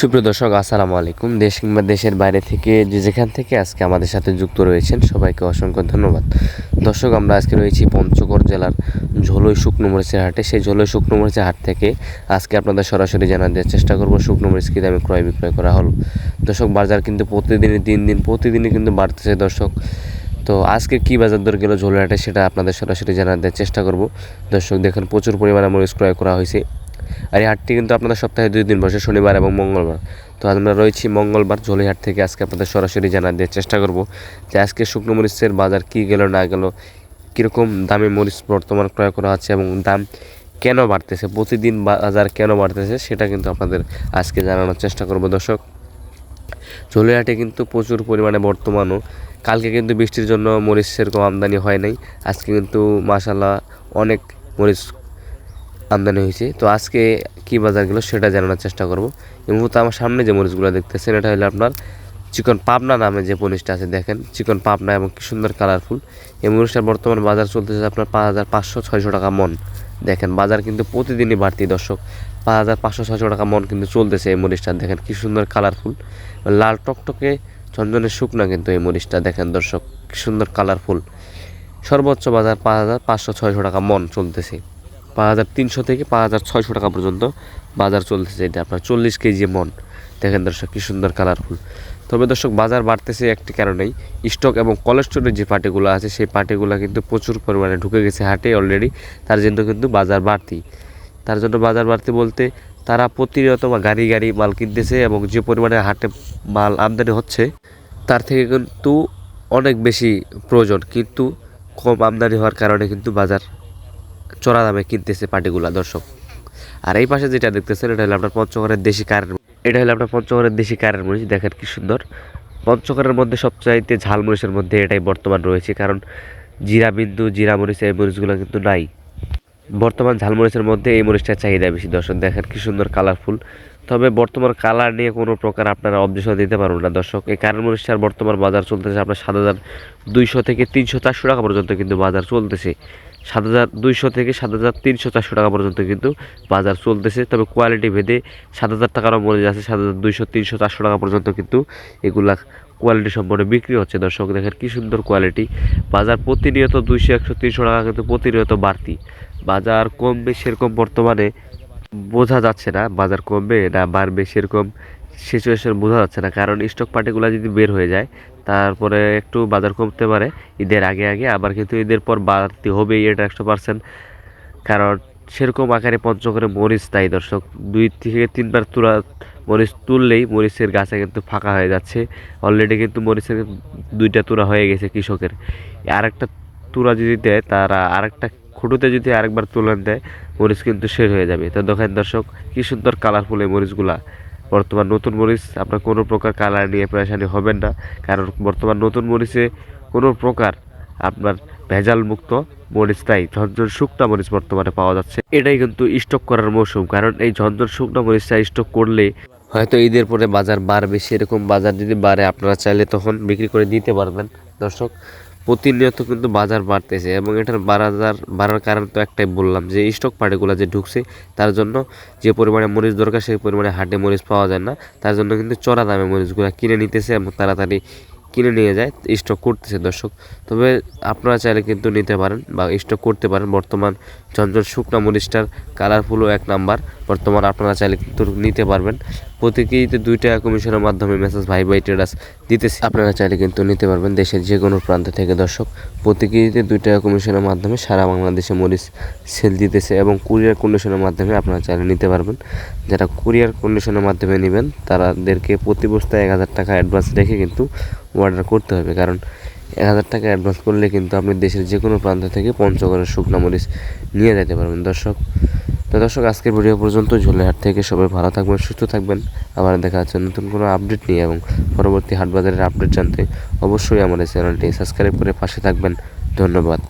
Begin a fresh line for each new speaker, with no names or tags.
সুপ্রিয় দর্শক, আসসালামু আলাইকুম। দেশ কিংবা দেশের বাইরে থেকে যে যেখান থেকে আজকে আমাদের সাথে যুক্ত রয়েছেন, সবাইকে অসংখ্য ধন্যবাদ। দর্শক, আমরা আজকে রয়েছি পঞ্চগড় জেলার ঝোলই শুকনো মরিচের হাটে। সেই ঝোলই শুকনো মরিচের হাট থেকে আজকে আপনাদের সরাসরি জানার দেওয়ার চেষ্টা করব। শুকনো মরিচ কী দামে ক্রয় বিক্রয় করা হলো? দর্শক, বাজার কিন্তু প্রতিদিনই দিন দিন, প্রতিদিনই কিন্তু বাড়তেছে দর্শক। তো আজকে কি বাজার দর গেল ঝোলের হাটে, সেটা আপনাদের সরাসরি জানার দেওয়ার চেষ্টা করব। দর্শক, দেখেন, প্রচুর পরিমাণে মরিচ ক্রয় করা হয়েছে। আর এই হাটটি কিন্তু আপনাদের সপ্তাহে দুই দিন বসে, শনিবার এবং মঙ্গলবার। তো আমরা রয়েছি মঙ্গলবার জলিহাট থেকে। আজকে আপনাদের সরাসরি জানার দেওয়ার চেষ্টা করব যে আজকে শুকনো মরিচের বাজার কী গেল, না গেল, কীরকম দামে মরিচ বর্তমান ক্রয় করা হচ্ছে এবং দাম কেন বাড়তেছে, প্রতিদিন বাজার কেন বাড়তেছে, সেটা কিন্তু আপনাদের আজকে জানানোর চেষ্টা করব। দর্শক, জলিহাটে কিন্তু প্রচুর পরিমাণে বর্তমানও। কালকে কিন্তু বৃষ্টির জন্য মরিচ সেরকম আমদানি হয় নাই। আজকে কিন্তু মাসাল্লাহ অনেক মরিচ আমদানি হয়েছে। তো আজকে কী বাজার গেলো সেটা জানানোর চেষ্টা করব। এই মুহূর্তে আমার সামনে যে মরিচগুলো দেখতেছেন, এটা হলো আপনার চিকন পাবনা নামে যে মরিচটা আছে, দেখেন চিকন পাবনা এবং কি সুন্দর কালারফুল এই মরিচটার বর্তমান বাজার চলতেছে আপনার পাঁচ হাজার পাঁচশো ছয়শো টাকা মন। দেখেন বাজার কিন্তু প্রতিদিনই বাড়তি দর্শক, পাঁচ হাজার পাঁচশো ছয়শো টাকা মন কিন্তু চলতেছে এই মরিচটা। দেখেন কি সুন্দর কালারফুল লাল টকটকে ঝনঝনের শুকনা কিন্তু এই মরিচটা, দেখেন দর্শক, কি সুন্দর কালারফুল সর্বোচ্চ বাজার পাঁচ হাজার পাঁচশো ছয়শো টাকা মন চলতেছে। পাঁচ হাজার তিনশো থেকে পাঁচ হাজার ছয়শো টাকা পর্যন্ত বাজার চলতেছে এটা। আপনার চল্লিশ কেজি মন। দেখেন দর্শক, কী সুন্দর কালারফুল তবে দর্শক, বাজার বাড়তেছে একটি কারণেই। স্টক এবং কোলেস্টোরের যে পার্টিগুলো আছে, সেই পার্টিগুলো কিন্তু প্রচুর পরিমাণে ঢুকে গেছে হাটে অলরেডি তার জন্য কিন্তু বাজার বাড়তি। তার জন্য বাজার বাড়তি বলতে, তারা প্রতিনিয়ত বা গাড়ি গাড়ি মাল কিনতেছে এবং যে পরিমাণে হাটে মাল আমদানি হচ্ছে, তার থেকে কিন্তু অনেক বেশি প্রয়োজন। কিন্তু কম আমদানি হওয়ার কারণে কিন্তু বাজার চড়া দামে কিনতেছে পার্টিগুলা দর্শক। আর এই পাশে যেটা দেখতেছেন, এটা হলো আপনার পঞ্চগড়ের দেশি কারের এটা হলো আপনার পঞ্চগড়ের দেশি কারের মরিচ, দেখেন কি সুন্দর। পঞ্চগড়ের মধ্যে সবচাইতে ঝাল মরিচের মধ্যে এটাই বর্তমান রয়েছে, কারণ জিরা বিন্দু, জিরা মরিচ, এই মরিচগুলো কিন্তু নাই। বর্তমান ঝালমরিচের মধ্যে এই মরিচটার চাহিদা বেশি, দর্শক, দেখেন কি সুন্দর কালারফুল। তবে বর্তমান কালার নিয়ে কোনো প্রকার আপনারা অবজেকশন দিতে পারবেন না, দর্শক। এই কারেন্ট মরিচটার বর্তমান বাজার চলতেছে আপনার সাত হাজার দুইশো থেকে তিনশো চারশো টাকা পর্যন্ত কিন্তু বাজার চলতেছে। সাত হাজার দুইশো থেকে সাত হাজার তিনশো চারশো টাকা পর্যন্ত কিন্তু বাজার চলতেছে। তবে কোয়ালিটি ভেদে সাত হাজার টাকারও মরিচ আছে, সাত হাজার দুইশো, তিনশো, চারশো টাকা পর্যন্ত কিন্তু এগুলা কোয়ালিটি সম্পূর্ণ বিক্রি হচ্ছে। দর্শক, দেখেন কী সুন্দর কোয়ালিটি বাজার প্রতিনিয়ত দুইশো, একশো, তিনশো টাকা কিন্তু প্রতিনিয়ত বাড়তি। বাজার কমবে সেরকম বর্তমানে বোঝা যাচ্ছে না বাজার কমবে না বাড়বে সেরকম সিচুয়েশন বোঝা যাচ্ছে না। কারণ স্টক পার্টিগুলো যদি বের হয়ে যায়, তারপরে একটু বাজার কমতে পারে, ঈদের আগে আগে, আবার কিন্তু ঈদের পর বাড়তি হবেই এটা একশো পার্সেন্ট কারণ সেরকম আকারে পঞ্চগড়ে মরিচ তাই দর্শক। দুই থেকে তিনবার তুলা মরিচ তুললেই মরিচের গাছে কিন্তু ফাঁকা হয়ে যাচ্ছে। অলরেডি কিন্তু মরিচের দুইটা তুরা হয়ে গেছে কৃষকের। আরেকটা তুরা যদি দেয়, তারা আরেকটা খুঁটুতে যদি আরেকবার তুলন দেয়, মরিচ কিন্তু শেষ হয়ে যাবে। তো দেখেন দর্শক, কী সুন্দর কালারফুল এই মরিচগুলা। বর্তমান নতুন মরিচ, আপনার কোনো প্রকার কালার নিয়ে পরেশানি হবেন না। কারণ বর্তমান নতুন মরিচে কোনো প্রকার আপনার ভেজাল মুক্ত মরিচ তাই ঝঞ্ঝন শুকনা মরিচ বর্তমানে পাওয়া যাচ্ছে। এটাই কিন্তু স্টক করার মৌসুম। কারণ এই ঝঞ্ঝন শুকনা মরিচটা স্টক করলে হয়তো ঈদের পরে বাজার বাড়বে। সেরকম বাজার যদি বাড়ে, আপনারা চাইলে তখন বিক্রি করে দিতে পারবেন। দর্শক প্রতিনিয়ত কিন্তু বাজার বাড়তেছে এবং এটার বাজার বাড়ার কারণ তো একটাই বললাম যে স্টক পার্টিগুলো যে ঢুকছে, তার জন্য যে পরিমাণে মরিচ দরকার সেই পরিমাণে হাটে মরিচ পাওয়া যায় না। তার জন্য কিন্তু চড়া দামে মরিচগুলো কিনে নিতেছে এবং তাড়াতাড়ি কিনে নিয়ে যায় স্টক করতেছে দর্শক। তবে আপনারা চাইলে কিন্তু নিতে পারেন বা স্টক করতে পারেন। বর্তমান ঝঞ্ঝন শুকনা মরিচটার কালারফুলও এক নাম্বার বর্তমান আপনারা চাইলে কিন্তু নিতে পারবেন। প্রতি কেজিতে দুই টাকা কমিশনের মাধ্যমে মেসেজ ভাই ভাই ট্রেডার্স দিতেছে। আপনারা চাইলে কিন্তু নিতে পারবেন দেশের যে কোনো প্রান্ত থেকে দর্শক। প্রতি কেজিতে দুই টাকা কমিশনের মাধ্যমে সারা বাংলাদেশে মরিচ সেল দিতেছে এবং কুরিয়ার কন্ডিশনের মাধ্যমে আপনারা চাইলে নিতে পারবেন। যারা কুরিয়ার কন্ডিশনের মাধ্যমে নেবেন তাদেরকে প্রতি বস্তায় এক হাজার টাকা অ্যাডভান্স রেখে কিন্তু অর্ডার করতে হবে। কারণ এক হাজার টাকা অ্যাডভান্স করলে কিন্তু আপনি দেশের যে কোনো প্রান্ত থেকে পঞ্চগড়ের শুকনা মরিচ নিয়ে যেতে পারবেন। দর্শক তো দর্শক, আজকের ভিডিও পর্যন্ত ঝোলেহাট থেকে সবাই ভালো থাকবেন, সুস্থ থাকবেন। আবার দেখা যাচ্ছে নতুন কোনো আপডেট নিয়ে এবং পরবর্তী হাটবাজারের আপডেট জানতে অবশ্যই আমাদের চ্যানেলটি সাবস্ক্রাইব করে পাশে থাকবেন। ধন্যবাদ।